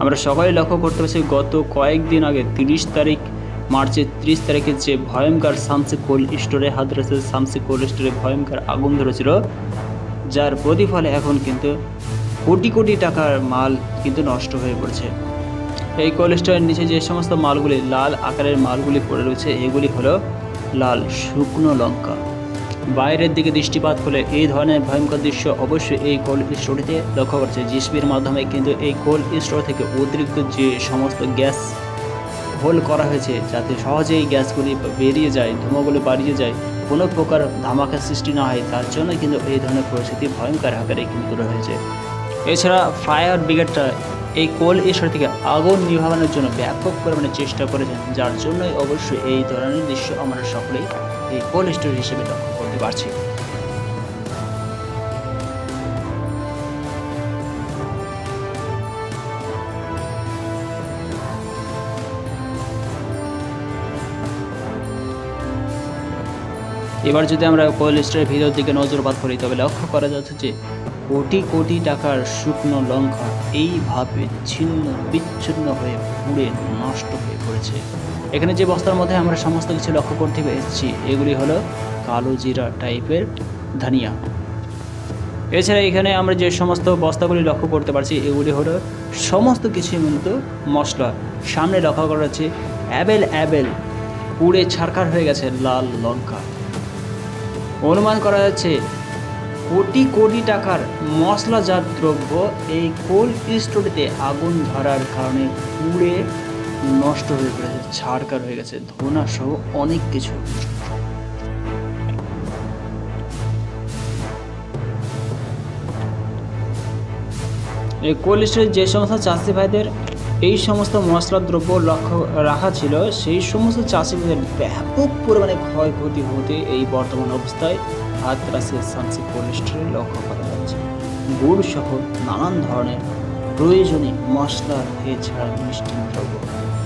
আমরা সবাই লক্ষ্য করতে পারছি গত কয়েকদিন আগে তিরিশ তারিখ, মার্চের তিরিশ তারিখে যে ভয়ঙ্কর শামসি কোল্ড স্টোরে হাদ্রাসের শামসি কোল্ড স্টোরে ভয়ঙ্কর আগুন ধরেছিল, যার প্রতিফলে এখন কিন্তু কোটি কোটি টাকার মাল কিন্তু নষ্ট হয়ে পড়ছে। এই কোল্ড স্টোরের নিচে যে সমস্ত মালগুলি, লাল আকারের মালগুলি পড়ে রয়েছে, এগুলি হলো লাল শুকনো লঙ্কা। বাইরের দিকে দৃষ্টিপাত করলে এই ধরনের ভয়ঙ্কর দৃশ্য অবশ্যই এই কোল্ড স্টোরটিতে লক্ষ্য করছে জিসবির মাধ্যমে কিন্তু এই কোল্ড স্টোর থেকে অতিরিক্ত যে সমস্ত গ্যাস হোল করা হয়েছে, যাতে সহজেই গ্যাসগুলি বেরিয়ে যায় ধোঁয়াগুলো বাড়িয়ে যায়, কোনো প্রকার ধামাকা সৃষ্টি না হয়, তার জন্য কিন্তু এই ধরনের পরিস্থিতি ভয়ঙ্কর আকারে কিন্তু রয়েছে এছাড়া ফায়ার ব্রিগেডটা এই কোল স্টোর থেকে আগুন নিভানোর জন্য ব্যাপক পরিমাণে চেষ্টা করেছেন, যার জন্যই অবশ্যই এই ধরনের দৃশ্য আমরা সকলেই এই কোল স্টোর হিসেবে লক্ষ্য করতে পারছি। এবার যদি আমরা কোল্ড স্টোরের ভিতর দিকে নজরপাত করি, তবে লক্ষ্য করা যাচ্ছে যে কোটি কোটি টাকার শুকনো লঙ্কা এইভাবে ছিন্ন বিচ্ছিন্ন হয়ে পুড়ে নষ্ট হয়ে পড়েছে। এখানে যে বস্তার মধ্যে আমরা সমস্ত কিছু লক্ষ্য করতে পেরেছি, এগুলি হলো কালো জিরা টাইপের ধনিয়া। এছাড়া এখানে আমরা যে সমস্ত বস্তাগুলি লক্ষ্য করতে পারছি, এগুলি হলো সমস্ত কিছুই মূলত মশলা। সামনে লক্ষ্য করা যাচ্ছে, অ্যাবেল অ্যাবেল, পুড়ে ছারকার হয়ে গেছে লাল লঙ্কা। অনুমান করা যাচ্ছে, কোটি কোটি টাকার মশলাজাত দ্রব্য এই কোল্ড স্টোরেতে আগুন ধরার কারণে পুড়ে নষ্ট হয়ে পড়েছে, ছাড়কার হয়ে গেছে ধোনা সহ অনেক কিছু। এই কোল্ড স্টোরে যে সমস্ত চাষি ভাইদের এই সমস্ত মশলা দ্রব্য লক্ষ্য রাখা ছিল, সেই সমস্ত চাষি ভাইদের ব্যাপক পরিমাণে ক্ষয়ক্ষতি হতে এই বর্তমান অবস্থায় হাতরাসের সানসি কোল্ড লক্ষ্য করা যাচ্ছে। গুড় সহ নানান ধরনের প্রয়োজনীয় মশলা এছাড়া মিষ্টি দ্রব্য